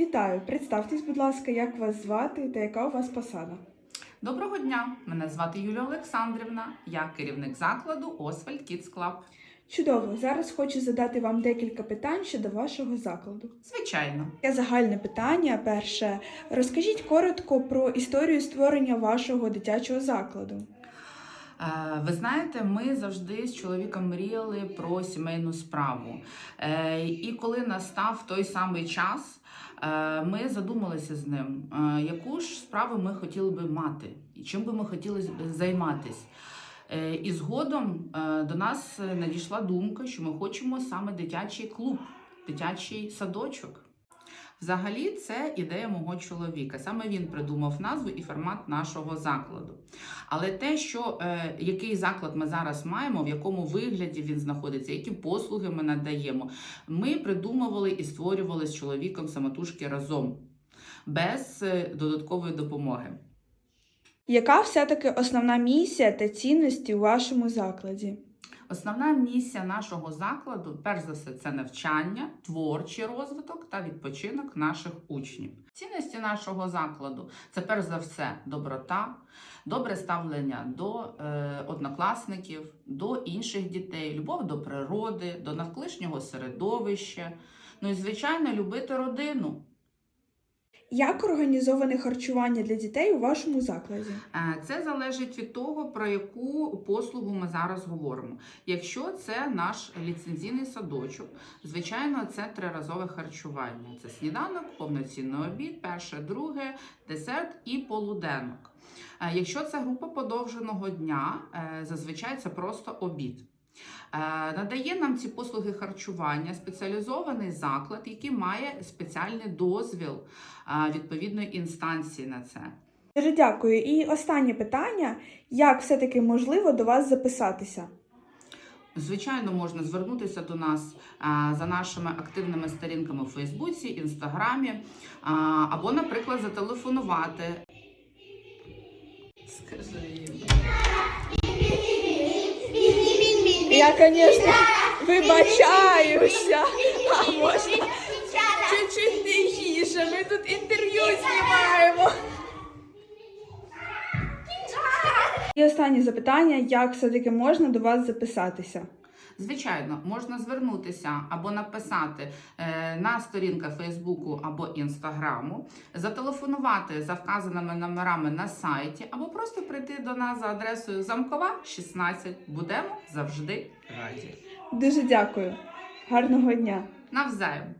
Вітаю! Представтесь, будь ласка, як вас звати та яка у вас посада? Доброго дня! Мене звати Юлія Олександрівна. Я керівник закладу Освальд Kids Club. Чудово! Зараз хочу задати вам декілька питань щодо вашого закладу. Звичайно, Таке загальне питання. Перше, розкажіть коротко про історію створення вашого дитячого закладу. Е, ви знаєте, ми завжди з чоловіком мріяли про сімейну справу. Е, І коли настав той самий час, е, ми задумалися з ним, яку ж справу ми хотіли би мати, і чим би ми хотіли займатися. І згодом до нас надійшла думка, що ми хочемо саме дитячий клуб, дитячий садочок. Взагалі, це ідея мого чоловіка. Саме він придумав назву і формат нашого закладу. Але те, що е, який заклад ми зараз маємо, в якому вигляді він знаходиться, які послуги ми надаємо, ми придумували і створювали з чоловіком самотужки разом, без е, додаткової допомоги. Яка все-таки основна місія та цінності у вашому закладі? Основна місія нашого закладу, перш за все, це навчання, творчий розвиток та відпочинок наших учнів. Цінності нашого закладу це перш за все доброта, добре ставлення до е, однокласників, до інших дітей, любов до природи, до навколишнього середовища. Ну і звичайно, любити родину. Як організоване харчування для дітей у вашому закладі? Е, Це залежить від того, про яку послугу ми зараз говоримо. Якщо це наш ліцензійний садочок, звичайно, це триразове харчування. Це сніданок, повноцінний обід, перше, друге, десерт і полуденок. Е, Якщо це група подовженого дня, е, зазвичай це просто обід. Е, Надає нам ці послуги харчування спеціалізований заклад, який має спеціальний дозвіл е, відповідної інстанції на це. Дуже дякую. І останнє питання: як все-таки можливо до вас записатися? Звичайно, можна звернутися до нас за нашими активними сторінками в Фейсбуці, Інстаграмі, або, наприклад, зателефонувати. Скажи їм. Я, звісно, вибачаюся. А можна чуть-чуть тихіше. Ми тут інтерв'ю знімаємо. І останнє запитання: як все-таки можна до вас записатися? Звичайно, можна звернутися або написати е, на сторінках Фейсбуку або Інстаграму, зателефонувати за вказаними номерами на сайті, або просто прийти до нас за адресою Замкова 16. Будемо завжди раді. Дуже дякую. Гарного дня! Навзаєм!